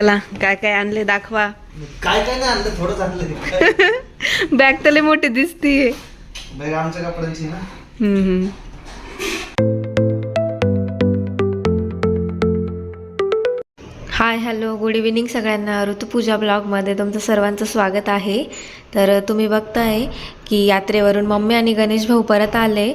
चला काय काय आणले दाखवा. काय काय नाही आणलं थोडंच आणलं बॅग तले मोठी दिसतीये. बॅग आमच्या कपड्यांची ना. हम्म, हम्म. हाय हॅलो गुड इव्हिनिंग सगळ्यांना. ऋतुपूजा ब्लॉगमध्ये तुमचं सर्वांचं स्वागत आहे. तर तुम्ही बघताय की यात्रेवरून मम्मी आणि गणेश भाऊ परत आले.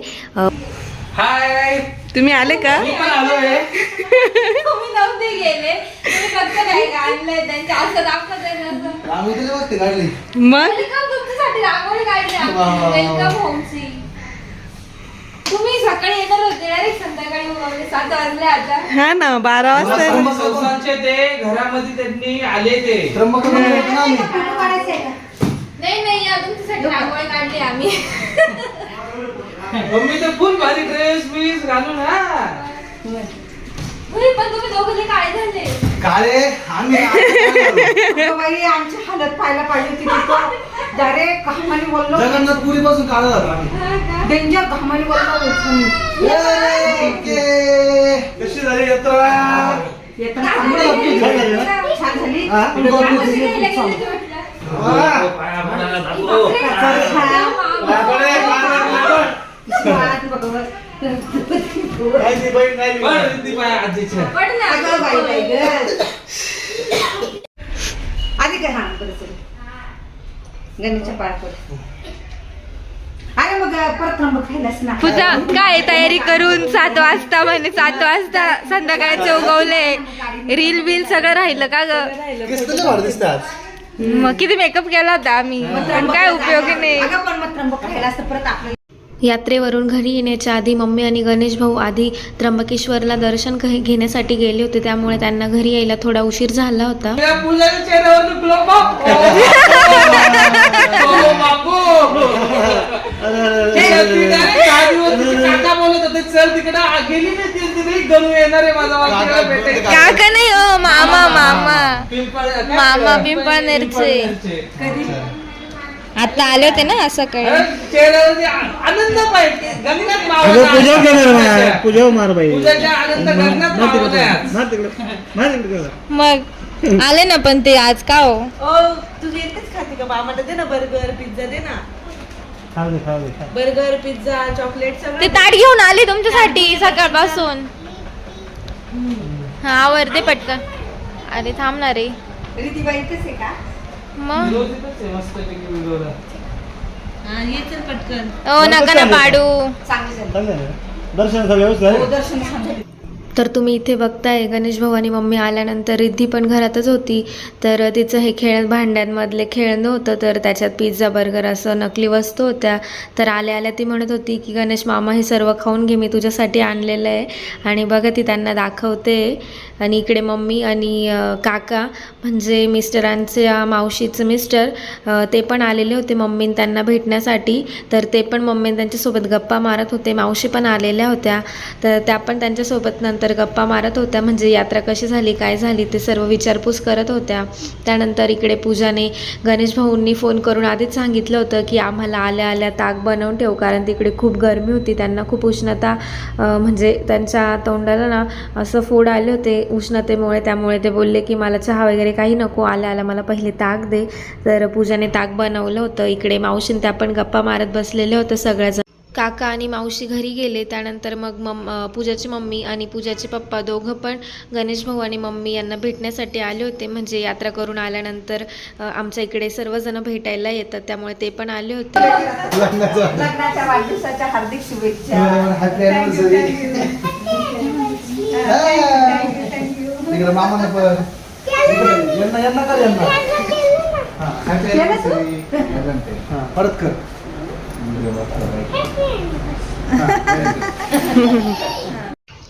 हाय तुम्ही आले का मी पण आलोय तुम्ही नव्हते गेले तुम्ही फक्त बॅग आणलंय त्यांच्या असं दाखवत आहे ना असं. आम्ही तुझी मस्ती काढली मग Welcome तुमच्यासाठी रांगोळी काढली आम्ही. वा, वा, वा. Welcome होमची तुम्ही सकाळी येणार होते डायरेक्ट संध्याकाळी बोलावले सात वाजले आता हा ना बारा वाजता संस्थांचे ते घरामध्ये त्यांनी आले ते त्र्यंबक होतो ना आम्ही नाही नाही या तुमच्यासाठी रांगोळी काढली आम्ही मम्मी तर फुल भारी ड्रेस बीस घालून हा उई, पण तुम्ही दोघे काय झाले काळे आम्ही अगं बाई आमची हालत पाहायला पाहिजे होती तिथं डायरेक्ट घामाने बोललो जगन्नाथपुरी पासून काढत होतो आम्ही हा का? डेंजर घामाने बोललो ओके. कशी झाली यात्रा येताना चांगलं होती. छान झाली हा? आपण. ते म्हटलं. वा. पाया जातो. आधी काय हा बरं चल. गणेशच्या पाय पड अरे मग परत थांब खायलाच ना पूजा काय तयारी करून सात वाजता म्हणे सात वाजता संध्याकाळचे उगवले. रील बिल सगळं राहिलं का ग? मग किती मेकअप केला होता आम्ही? पण काय उपयोगी नाही. अगं पण मग त्र्यंबक खायला असतं परत आपल्याला यात्रेवरून घरी येण्याच्या आधी मम्मी आणि गणेश भाऊ आधी त्र्यंबकेश्वरला दर्शन घे- घेण्यासाठी गेले होते. त्यामुळे त्यांना घरी यायला थोडा उशीर झाला होता. त्या पूजाच्या चेहऱ्यावर ग्लो बाप काका बोलत होते चल तिकडे आ, गेली नाही ती तिथे गणू येणार आहे माझा वाटलेला भेटेल काका नाही हो मामा मामा? मामा पिंपळनेरचे. आता आले होते ना असं काय आनंद गगनात मावळला आहे. पूजा मार बाई. मग आले ना पण ते आज का हो? तुझी एकच खाते का आम्हाला दे ना बर्गर पिझ्झा दे ना. बर्गर पिझ्झा चॉकलेट ते ताट घेऊन आले तुमच्यासाठी सकाळपासून. हा आवर दे पटकन. अरे थांबणार रे रीतीबाई इथेच आहे का? मग? हो नका ना पाडू. चांगली झाली. दर्शनाचा व्यवस्था हो दर्शन तर तुम्ही इथे बघताय गणेश भाऊ आणि मम्मी आल्यानंतर रिद्धी पण घरातच होती. तर तिचं हे खेळ भांड्यांमधले खेळणं होतं तर त्याच्यात पिझ्झा बर्गर असं नकली वस्तू होत्या. तर आल्या आल्या ती म्हणत होती की गणेश मामा हे सर्व खाऊन घे मी तुझ्यासाठी आणलेलं आहे. आणि बघा ती त्यांना दाखवते. आणि इकडे मम्मी आणि काका म्हणजे मिस्टरांच्या मावशीचं मिस्टर ते पण आलेले होते मम्मीन त्यांना भेटण्यासाठी. तर ते पण मम्मी त्यांच्यासोबत गप्पा मारत होते. मावशी पण आलेल्या होत्या. तर त्या पण त्यांच्यासोबत नंतर तर गप्पा मारत होत्या. म्हणजे यात्रा कशी झाली काय झाली ते सर्व विचारपूस करत होत्या. त्यानंतर इकडे पूजाने गणेश भाऊंनी फोन करून आधीच सांगितलं होतं की आम्हाला आल्या आल्या ताक बनवून ठेव कारण तिकडे खूप गरमी होती. त्यांना खूप उष्णता म्हणजे त्यांच्या तोंडाला ना असं फोड आले होते उष्णतेमुळे. त्यामुळे ते बोलले की मला चहा वगैरे काही नको आल्या आल्या मला पहिले ताक दे. तर पूजाने ताक बनवलं होतं. इकडे मावशीन त्या पण गप्पा मारत बसलेले होतं सगळ्याजण काका आणि मावशी घरी गेले त्यानंतर मग मम पूजाची मम्मी आणि पूजाचे पप्पा दोघं पण गणेश भाऊ आणि मम्मी यांना भेटण्यासाठी आले होते. म्हणजे यात्रा करून आल्यानंतर आमच्या इकडे सर्वजण भेटायला येतात त्यामुळे ते पण आले होते. लग्नाच्या वाढदिवसाच्या हार्दिक शुभेच्छा. परत कर. ってみようかな。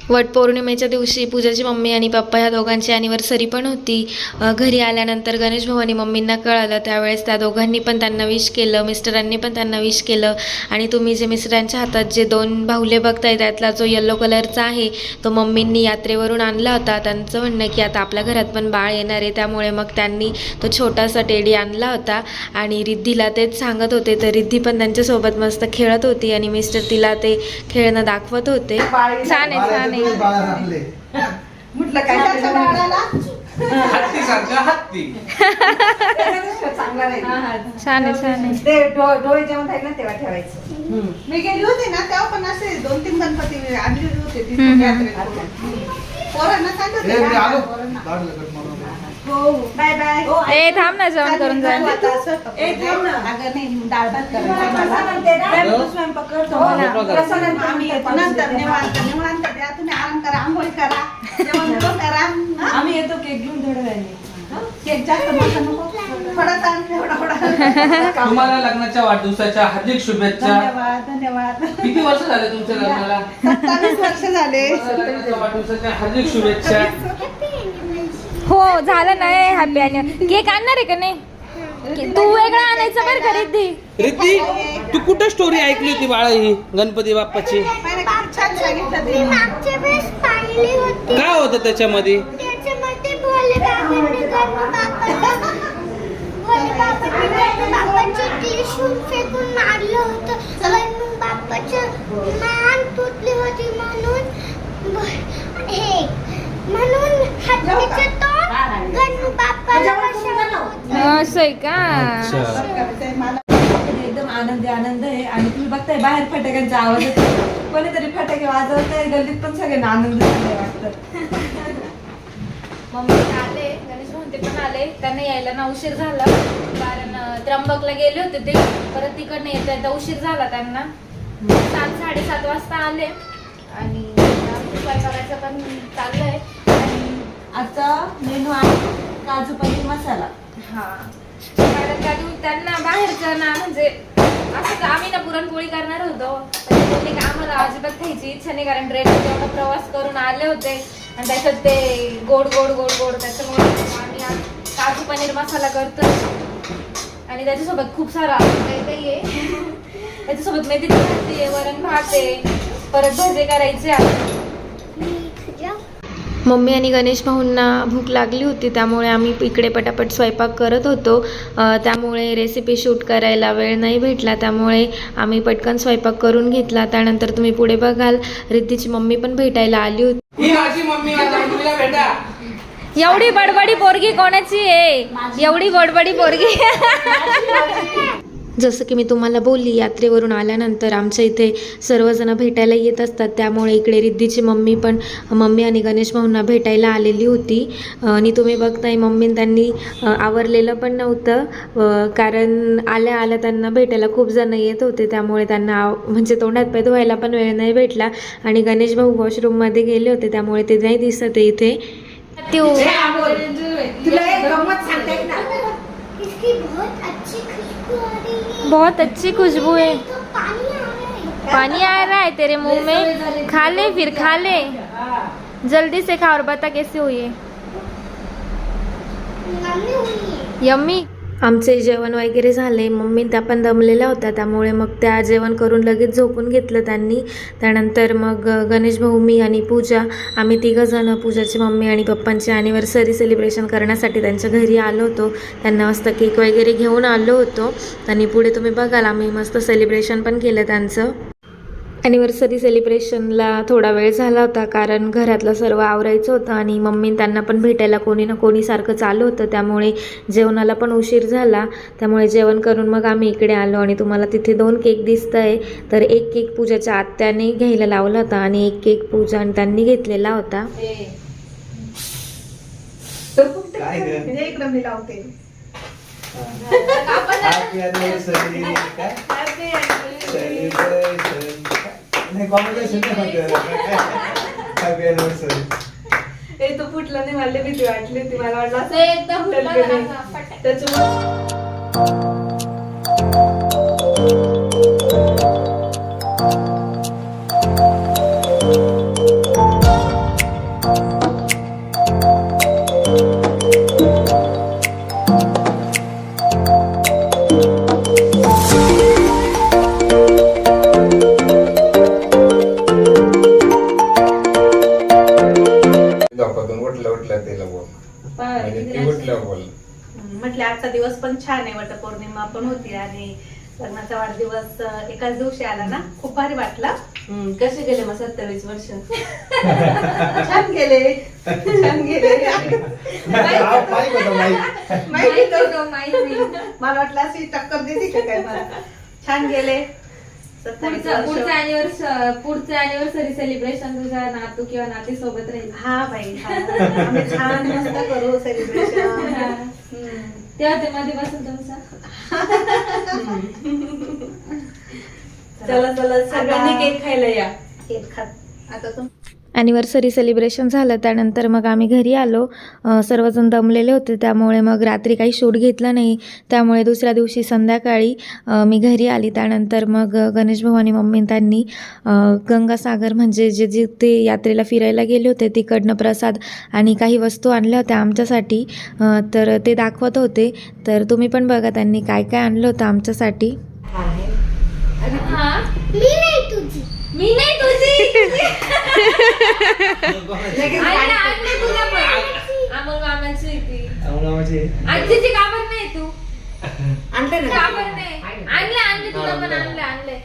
वटपौर्णिमेच्या दिवशी पूजाची मम्मी आणि पप्पा ह्या दोघांची अॅनिव्हर्सरी पण होती. घरी आल्यानंतर गणेश आणि मम्मींना कळालं. त्यावेळेस त्या दोघांनी पण त्यांना विश केलं. मिस्टरांनी पण त्यांना विश केलं. आणि तुम्ही जे मिस्टरांच्या हातात जे दोन बाहुले बघताय त्यातला जो येल्लो कलरचा आहे तो मम्मींनी यात्रेवरून आणला होता. त्यांचं म्हणणं की आता आपल्या घरात पण बाळ येणार आहे. त्यामुळे मग त्यांनी तो छोटासा टेडी आणला होता. आणि रिद्धीला तेच सांगत होते. तर रिद्धी पण त्यांच्यासोबत मस्त खेळत होती आणि मिस्टर तिला ते खेळणं दाखवत होते. छान आहे छान बाळा आपले म्हटलं काय झालं? बाळाला? हत्ती. सारखा हत्ती चांगला राहील. छान आहे छान आहे. ते डो- डोळे जेवण राहील ना तेव्हा ठेवायचं. मी गेली होते ना तेव्हा पण असे दोन तीन गणपती आणलेले होते तिथून हम्म. पोरांना सांगत होते. आलो. पोरांना. मारून. हो बाय बाय ए थांब ना जेवण करून जा जाऊ आता स्वयंपाक ए, थांब ना. अगं नाही डाळ भात करायचा मला. प्रसाद आणते ना? हॅलो? स्वयंपाक करतो. हो, मला. हो, नंतर निवांत निवांत द्या. तुम्ही आराम करा आंघोळी करा जेवण बिवण करा. हा? आम्ही येतो केक घेऊन थोड्या वेळाने तुम्हाला लग्नाच्या वाढदिवसाच्या हार्दिक शुभेच्छा. धन्यवाद धन्यवाद. किती वर्ष झाले तुमच्या लग्नाला? सत्तावीस वर्ष झाले. वाढदिवसाच्या हार्दिक शुभेच्छा. हो झालं नाही हॅपी आणि केक आणणार आहे का नाही? तू वेगळा आणायचं बरं का रिद्धी. रिद्धी तू कुठं स्टोरी ऐकली होती बाळा ही गणपती बाप्पाची? काय होतं त्याच्यामध्ये? म्हणून म्हणून असं आहे का? मला एकदम आनंदी आनंद आहे. आणि तुम्ही बघताय बाहेर फटाक्यांचा आवाज येतो कोणीतरी फटाके वाजवत आहे गल्लीत पण सगळ्यांना आनंद झालाय वाटतं. मम्मी आले गणेश भाऊंते पण आले. त्यांना यायला ना उशीर झाला. कारण त्र्यंबकला गेले होते ते. परत तिकडनं येता येता उशीर झाला त्यांना. सात साडेसात वाजता आले. आणि स्वयंपाकाचं पण चाललंय. आजचा मेनू आहे काजू पनीर मसाला. हा. कारण का त्यांना बाहेरचं ना म्हणजे असं का आम्ही ना पुरणपोळी करणार होतो. पण आम्हाला अजिबात खायची इच्छा नाही कारण ट्रेनमध्ये एवढा प्रवास करून आले होते. आणि त्याच्यात ते गोड गोड गोड गोड त्याच्यामुळे आम्ही आज काजू पनीर मसाला करतो आणि त्याच्यासोबत खूप सारं अजून काही काही आहे. त्याच्यासोबत मेथीची भाजी आहे वरण भात आहे. परत भजे करायचे आहे. मम्मी आणि गणेश भाऊंना भूक लागली होती त्यामुळे आम्ही इकडे पटापट स्वयंपाक करत होतो. त्यामुळे रेसिपी शूट करायला वेळ नाही भेटला त्यामुळे आम्ही पटकन स्वयंपाक करून घेतला. त्यानंतर तुम्ही पुढे बघाल रिद्धीची मम्मी पण भेटायला आली होती. माझी मम्मी माझ्या मम्मीला भेटा. एवढी बडबडी पोरगी कोणाची आहे? एवढी बडबडी पोरगी. जसं की मी तुम्हाला बोलली यात्रेवरून आल्यानंतर आमच्या इथे सर्वजण भेटायला येत असतात. त्यामुळे इकडे रिद्धीची मम्मी पण मम्मी आणि गणेश भाऊंना भेटायला आलेली होती. आणि तुम्ही बघताय मम्मी त्यांनी आवरलेलं पण नव्हतं. कारण आल्या आल्या त्यांना भेटायला खूप जण येत होते. त्यामुळे त्यांना आव- म्हणजे तोंडात पाय धुवायला पण वेळ नाही भेटला. आणि गणेश भाऊ वॉशरूममध्ये गेले होते. त्यामुळे ते नाही दिसत आहे इथे. तुला एक गंमत सांगते इसकी बहुत अच्छी खुशबू आ रही है। बहुत अच्छी खुशबू है। तो पानी आ रहा है। पानी आ रहा है तेरे मुँह में। खा ले फिर खा ले। जल्दी से खा और बता कैसे है। हुई है। यम्मी? आमचे जेवण वगैरे झाले. मम्मी त्या पण दमलेल्या होत्या. त्यामुळे मग त्या जेवण करून लगेच झोपून घेतलं त्यांनी. त्यानंतर मग गणेश भाऊ मी आणि पूजा आम्ही तिघंजणं पूजाची मम्मी आणि पप्पांची ॲनिव्हर्सरी सेलिब्रेशन करण्यासाठी त्यांच्या घरी आलो होतो. त्यांना मस्त केक वगैरे घेऊन आलो होतो. आणि पुढे तुम्ही बघाल आम्ही मस्त सेलिब्रेशन पण केलं त्यांचं. ॲनिव्हर्सरी सेलिब्रेशनला थोडा वेळ झाला होता कारण घरातलं सर्व आवरायचं होतं आणि मम्मी त्यांना पण भेटायला कोणी ना कोणी सारखं चालू होतं. त्यामुळे जेवणाला पण उशीर झाला. त्यामुळे जेवण करून मग आम्ही इकडे आलो आणि तुम्हाला तिथे दोन केक दिसत आहे तर एक केक पूजाच्या आत्याने घ्यायला लावला होता आणि एक केक पूजा आणि त्यांनी घेतलेला होता. काय ग? इकडं मी लावते. नाही कॉम्बिनेशन नाही म्हणते ए तो फुटला नाही मला भीती वाटली होती मला वाटलं असं ते एकदा फुटलं ना नाही. असं. त्याच्यामुळे झोपातून उठल्या उठल्या तिला बोल म्हणजे ती बोल म्हटलं आजचा दिवस पण छान आहे वटपौर्णिमा पण होती आणि लग्नाचा वाढदिवस एकाच दिवशी आला ना? खूप भारी वाटला. हम्म, कसे गेले मग सत्तावीस वर्ष? छान गेले. छान गेले. माहीत होतं, माहीत. माहिती होतं. माहिती मला वाटलं अशी टक्कर देते का काय मला? छान गेले. पुढचं पुढचं वर्ष. अॅनिव्हर्सरी पुढचं अॅनिव्हर्सरी सेलिब्रेशन तुझ्या नातू किंवा नाती सोबत राहील. हा बाई हा. आम्ही छान मस्त करू सेलिब्रेशन तेव्हा ते मध्ये बसून तुमचा. चला चला सगळ्यांनी केक खायला या. केक खात आता तुम ॲनिव्हर्सरी सेलिब्रेशन झालं त्यानंतर मग आम्ही घरी आलो. सर्वजण दमलेले होते त्यामुळे मग रात्री काही शूट घेतला नाही. त्यामुळे दुसऱ्या दिवशी संध्याकाळी मी घरी आली. त्यानंतर मग गणेश भवानी मम्मी त्यांनी गंगासागर म्हणजे जे जे ते यात्रेला फिरायला गेले होते तिकडनं प्रसाद आणि काही वस्तू आणल्या होत्या आमच्यासाठी. तर ते दाखवत होते. तर तुम्ही पण बघा त्यांनी काय काय आणलं होतं आमच्यासाठी. मी नाही तुझी. मी नाही तुझी? आणलं आणलं तुला पण. अमोल मामाची नाही तू. आणते ना? काबर नाही. आणलं आणलं तुला पण आणलं आणलं.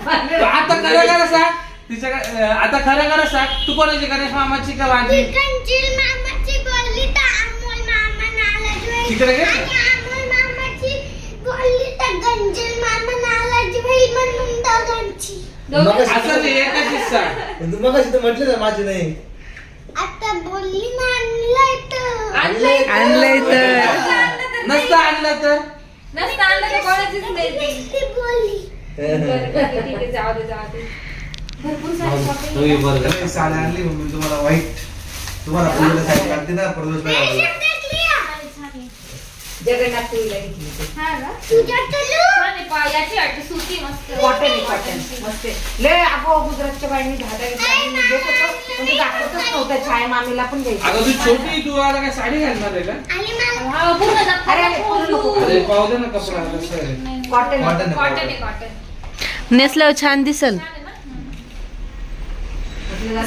पण पण आता खरं खरं सांग. तिच्या आता खरं खरं सांग. तू कोणाची गणेश मामाची का कंचील मामाची बोलली तर अमोल मामा नाला जुळेल तिकडे बोलली तर गंजील मामा म्हणून दोघांची. एकच म्हटलं ना माझी नाही. आता बोलली ना आणलंय तर. आणलंय आणलंय तर. नसतं आणलं तर नसतं आणलं तर? कोणाचीच नाही ती. ती बोलली. बरं, ठीक आहे, ठीक आहे, जाऊ दे जाऊ दे. भरपूर सारी shopping नाही, साडी आणली मम्मी तुम्हाला वाईट तुम्हाला साडी ना. घेतली ते. हा छान आहे पा याची वाटते सुती मस्त. कॉटन आहे कॉटन मस्त. आहे. लय अगो गुजरातच्या बाईंनी धागा घेतला आणि मी घेत होतो. पण ते दाखवतच नव्हतं. छाया मामीला पण घ्यायचं. अगं तू छोटी तू आता काय साडी घालणार आहे का? आणि मला हा, पूर्ण दाखव, अरे, अरे, दाखव, पूर्ण नको. तू. अरे पाहू दे ना कपडा कसं आहे. कॉटन कॉटन आहे, कॉटन कॉटन. आहे कॉटन नेसल्यावर छान दिसल.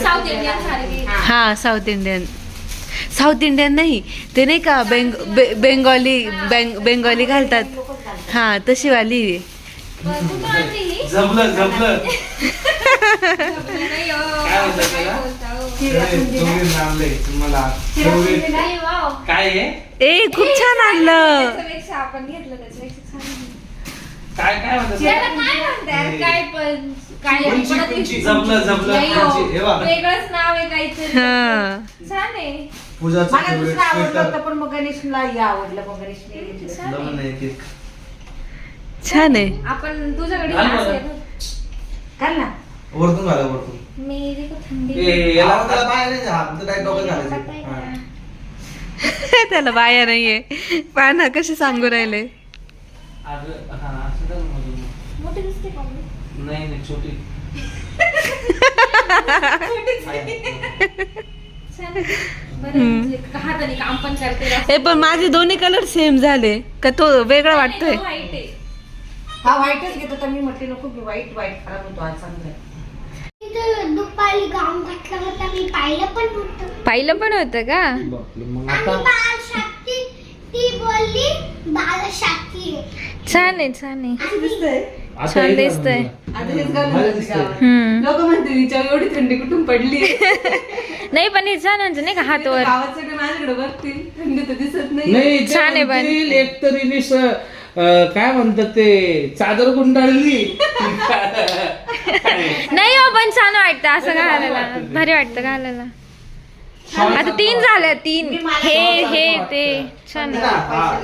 साऊथ इंडियन हा साऊथ इंडियन. साऊथ इंडियन नाही. ते नाही का बेंग बे- बेंगॉली बेंग बेंगॉली घालतात. हा तशी वाली? जमलं जमलं. काय ए खूप छान आणलं. काय काय म्हणतात? त्याला काय म्हणतात? काय पण काय उंची, परत उंची. एक- जमलं, जमलं, नाही हो. उंची. हे बघ. वेगळंच नाव आहे काहीतरी हा. छान आहे पूजाचं मला favorite दुसरं आवडलं sweater. होतं पण मग गणेशला हे आवडलं मग गणेशने घेतलं छान आहे. नाही केक. छान आहे आपण तुझ्याकडे घाल बरं. ना. घाल ना वरतून घाला वरतून मेरी को थंडी ए, याला याला त्याला बाहेर नाही तुमचं डायरेक्ट डोक्यात घालायचं हा. त्याला बाया नाहीये पाना कसे सांगू राहिले अगं, हा, असं कर मधून. मोठी दिसते का मी? नाही नाही छोटी. हाताने काम पण करते ए पण माझे दोन्ही कलर सेम झाले. का तो वेगळा वाटतोय? वाईट आहे. हा व्हाईटच घेतो तर मी म्हटले नको की व्हाईट व्हाईट खराब होतो आज चांगलं. आहे. तिथं दुपारी गाऊन घातला होता मी पाहिलं पण होतं पाहिलं पण होतं का मग आणि बाल शक्ती ती बोलली बाल शक्ती छान आहे छान आहे. छान दिसतंय. हम्म. लोक म्हणते एवढी थंडी कुठून पडली? नाही पण हे छान आहे नाही का हातवर? गावात सगळे माझ्याकडे बघतील. थंडी तर दिसत नाही. छान आहे पण. एक तरी काय म्हणतात ते? चादर गुंडाळली. नाही हो पण छान वाटतं असं घालायला. भारी वाटतं घालायला. आता तीन झाल्या तीन. हे हे ते. छान. हा,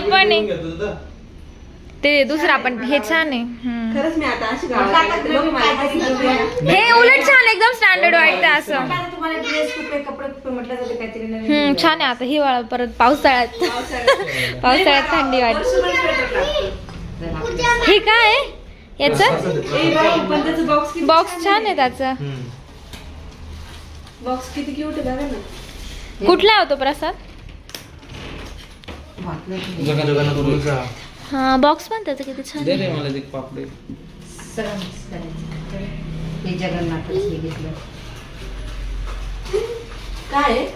पण. ते दुसरं आपण हे छान आहे. हम्म. खरंच मी आता अशी गावात गेले, लोकं मला काहीतरी घेऊया. हे उलट छान एकदम स्टँडर्ड वाटतं असं. आता तुम्हाला ड्रेस कुठे कपडे कुठे म्हटलं जाते काहीतरी नवीन हम्म छान आहे आता. हिवाळा परत पावसाळ्यात. पावसाळ्यात. थंडी वाटते. वर्षभर sweater लागतं. हे काय आहे? याच? ए बाई, पण त्याचं बॉक्स किती बॉक्स छान आहे. त्याचा. हम्म. बॉक्स किती क्यूट आहे बघा ना. कुठला होतो प्रसाद? जगा जगानं करूचा. हा बॉक्स पण त्याचा किती छान दे आहे. रे मला ते पापडे. सगळं करायचं. हे जगन्नाथच हे घेतलं. काय आहे?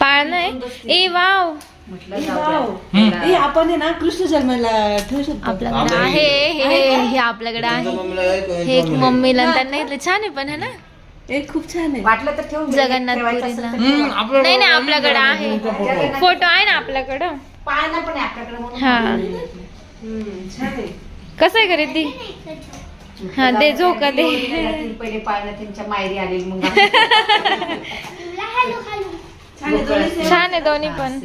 पाळणं आहे? ए वाव. आपण आहे ना कृष्ण जन्माला ठेवू शकतो. आपल्याकडे आहे हे हे- हे आपल्याकडे आहे. हे एक मम्मीला त्यांना घेतलं छान आहे पण है ना? ए खूप छान आहे. वाटलं तर ठेवून जगन्नाथपुरीला हम्म, आपलं नाही नाही आपल्याकडे आहे. फोटो आहे ना आपल्याकडं? पाळणा पण आहे आपल्याकडे म्हणून. हा. हम्म, छान आहे. कसं आहे करे ती? हा दे झोका दे. पहिले पाळणा त्यांच्या मायरी आलेली मग हॅलो हॅलो छान आहे दोन्ही same. छान आहे दोन्ही पण.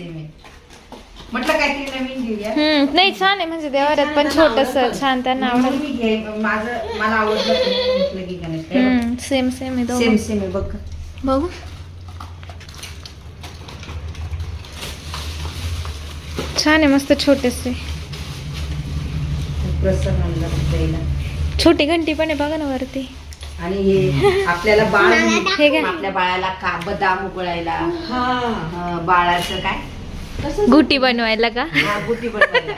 म्हटलं काहीतरी नवीन घेऊया? हम्म नाही छान आहे म्हणजे देवाऱ्यात पण छोटस छान त्यांना म्हणून आवडत मी घे माझं मला आवडलं म्हणून म्हटलं की गणेश हम्म सेम सेम आहे सेम दोघं सेम आहे बघ बघू छान आहे मस्त छोटेसे द्यायला छोटी घंटी पण आहे बघा ना वरती आणि हे आपल्याला बाळ हे? आपल्या बाळाला का बदाम उकळायला हा बाळाचं काय गुटी बनवायला का? हा, गुटी बनवायला.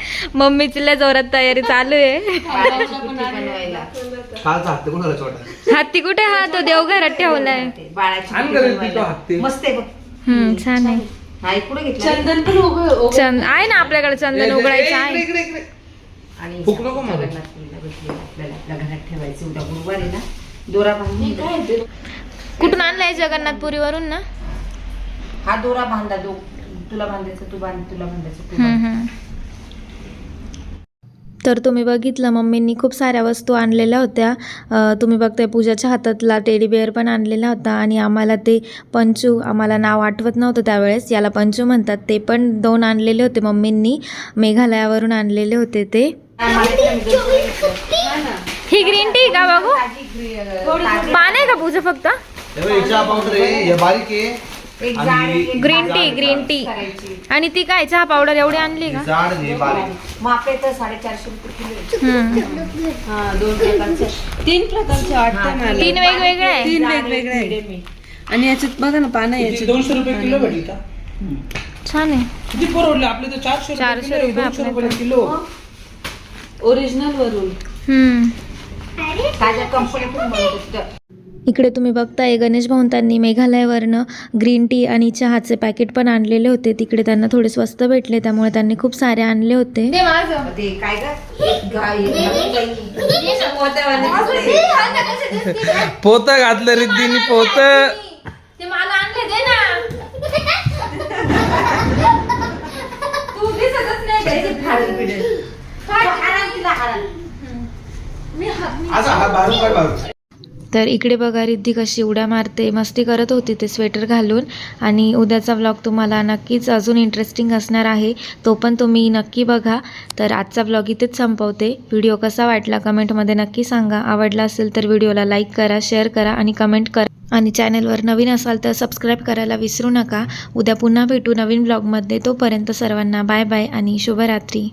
जोरात तयारी चालू आहे. बाळाची गुटी बनवायला. कालचा हत्ती छोटा कुठे? हा तो देवघरात ठेवलाय बाळाची छान गुटी करेल ती बनवायला. तो हत्ती. मस्त आहे बघ. हम्म छान आहे. हा इकडे घेतला. चंदन पण चंद आहे ना आपल्याकडे चंदन उघडायचं आहे. इकडे, इकडे. आणि फुक नको मारू. जगन्नाथपुरीला भेटली आपल्याला. आपल्या घरात ठेवायचं. उद्या गुरुवार आहे ना. दोरा बांधून काय ते? कुठून आणलाय जगन्नाथपुरीवरून ना? हा दोरा बांधा दो तुला बांधायचं तू बांध तुला बांधायचं तू हम्म, बांध. हम्म. तर तुम्ही बघितलं मम्मींनी खूप साऱ्या वस्तू आणलेल्या होत्या. अं, तुम्ही बघताय पूजाच्या हातातला टेडी बेअर पण आणलेला होता आणि आम्हाला ते पंचू आम्हाला नाव आठवत नव्हतं त्यावेळेस. याला पंचू म्हणतात. ते पण दोन आणलेले होते मम्मींनी. मेघालयावरून आणलेले होते ते. हा. ही ग्रीन टी का बघू? पान आहे का पूजा फक्त? हे बारीक आहे. एक जाड आणि एक- एक ग्रीन टी ग्रीन टी. करायची. आणि ती काय चहा पावडर एवढी आणली का? जाड आणि हे बारीक. मग आपल्या इथं साडेचारशे रुपये किलो आहे. हम्म. हा दोन प्रकारचे. तीन प्रकारचे वाटतं मला. तीन वेगवेगळे आहे. तीन जाड वेगवेगळे एक, आहे. medium आहे. आणि याच्यात बघा ना पानं? याच्यात. दोनशे रुपये किलो भेटली का? छान आहे. किती परवडले? आपले तर चारशे चारशे रुपये दोनशे आपल्या रुपये किलो. ओरिजिनल वरून. हम्म. ताज्या कंपनीतून बनवतो. इकडे तुम्ही बघताय गणेश भाऊंतांनी मेघालयावरनं ग्रीन टी आणि चहाचे पॅकेट पण आणलेले होते. तिकडे त्यांना थोडे स्वस्त भेटले त्यामुळे त्यांनी खूप सारे आणले होते. पोत घातलं रिद्धीनी पोत. ते तर इकडे बघा रिद्धी कशी उड्या मारते मस्ती करत होती ते स्वेटर घालून. आणि उद्याचा व्लॉग तुम्हाला नक्कीच अजून इंटरेस्टिंग असणार आहे तो पण तुम्ही नक्की बघा. तर आजचा व्लॉग इथेच संपवते. व्हिडिओ कसा वाटला कमेंटमध्ये नक्की सांगा. आवडला असेल तर व्हिडिओला लाईक करा शेअर करा आणि कमेंट करा. आणि चॅनलवर नवीन असाल तर सबस्क्राईब करायला विसरू नका. उद्या पुन्हा भेटू नवीन ब्लॉगमध्ये तोपर्यंत सर्वांना बाय बाय आणि शुभरात्री.